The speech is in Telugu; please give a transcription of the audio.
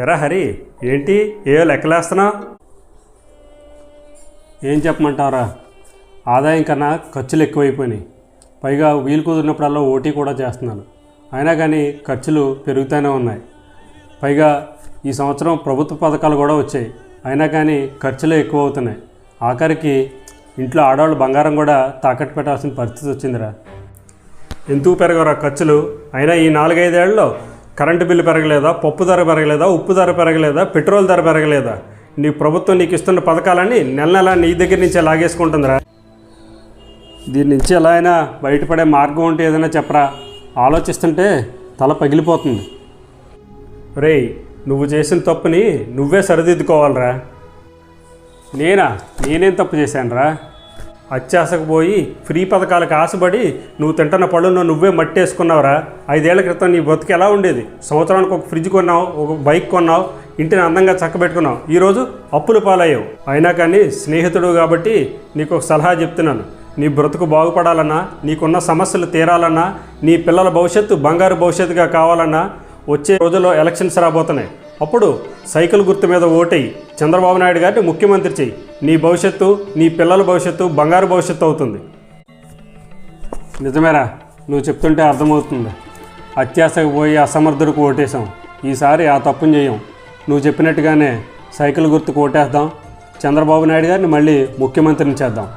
ఎరా హరి ఏంటి? ఏ లెక్కలేస్తున్నావు ఏం చెప్పమంటారా ఆదాయం కన్నా ఖర్చులు ఎక్కువైపోయినాయి. పైగా వీలు కుదిరినప్పుడల్లా ఓటీ కూడా చేస్తున్నాను. అయినా కానీ ఖర్చులు పెరుగుతూనే ఉన్నాయి. పైగా ఈ సంవత్సరం ప్రభుత్వ పథకాలు కూడా వచ్చాయి. అయినా కానీ ఖర్చులు ఎక్కువ అవుతున్నాయి ఆఖరికి ఇంట్లో ఆడవాళ్ళు బంగారం కూడా తాకట్టు పెట్టాల్సిన పరిస్థితి వచ్చిందిరా. ఎందుకు పెరగరా ఖర్చులు? అయినా ఈ నాలుగైదేళ్ళలో కరెంటు బిల్లు పెరగలేదా? పప్పు ధర పెరగలేదా? ఉప్పు ధర పెరగలేదా? పెట్రోల్ ధర పెరగలేదా? నీ ప్రభుత్వం నీకు ఇస్తున్న పథకాలన్నీ నెల నెల నీ దగ్గర నుంచే లాగేసుకుంటుందిరా. దీని నుంచి ఎలా అయినా బయటపడే మార్గం ఉంటే ఏదైనా చెప్పరా? ఆలోచిస్తుంటే తల పగిలిపోతుంది. రేయ్ నువ్వు చేసిన తప్పుని నువ్వే సరిదిద్దుకోవాలిరా. నేనా? నేనేం తప్పు చేశానురా? అత్యాశకు పోయి ఫ్రీ పథకాలకు ఆశపడి నువ్వు తింటున్న పళ్ళును నువ్వే మట్టేసుకున్నావురా. ఐదేళ్ళ క్రితం నీ బతుకు ఎలా ఉండేది? సంవత్సరానికి ఒక ఫ్రిడ్జ్ కొన్నావు ఒక బైక్ కొన్నావు ఇంటిని అందంగా చక్కబెట్టుకున్నావు. ఈరోజు అప్పులు పాలయ్యావు. అయినా కానీ స్నేహితుడు కాబట్టి నీకు ఒక సలహా చెప్తున్నాను. నీ బ్రతుకు బాగుపడాలన్నా నీకున్న సమస్యలు తీరాలన్నా నీ పిల్లల భవిష్యత్తు బంగారు భవిష్యత్తుగా కావాలన్నా వచ్చే రోజుల్లో ఎలక్షన్స్ రాబోతున్నాయి. అప్పుడు సైకిల్ గుర్తు మీద ఓటేయి చంద్రబాబు నాయుడు గారిని ముఖ్యమంత్రి చెయ్యి నీ భవిష్యత్తు నీ పిల్లల భవిష్యత్తు బంగారు భవిష్యత్తు అవుతుంది. నిజమేరా నువ్వు చెప్తుంటే అర్థమవుతుంది. అత్యాశకు పోయి అసమర్థుడికి ఓటేసాం ఈసారి ఆ తప్పును చేయం. నువ్వు చెప్పినట్టుగానే సైకిల్ గుర్తుకు ఓటేద్దాం. చంద్రబాబు నాయుడు గారిని మళ్ళీ ముఖ్యమంత్రిని చేద్దాం.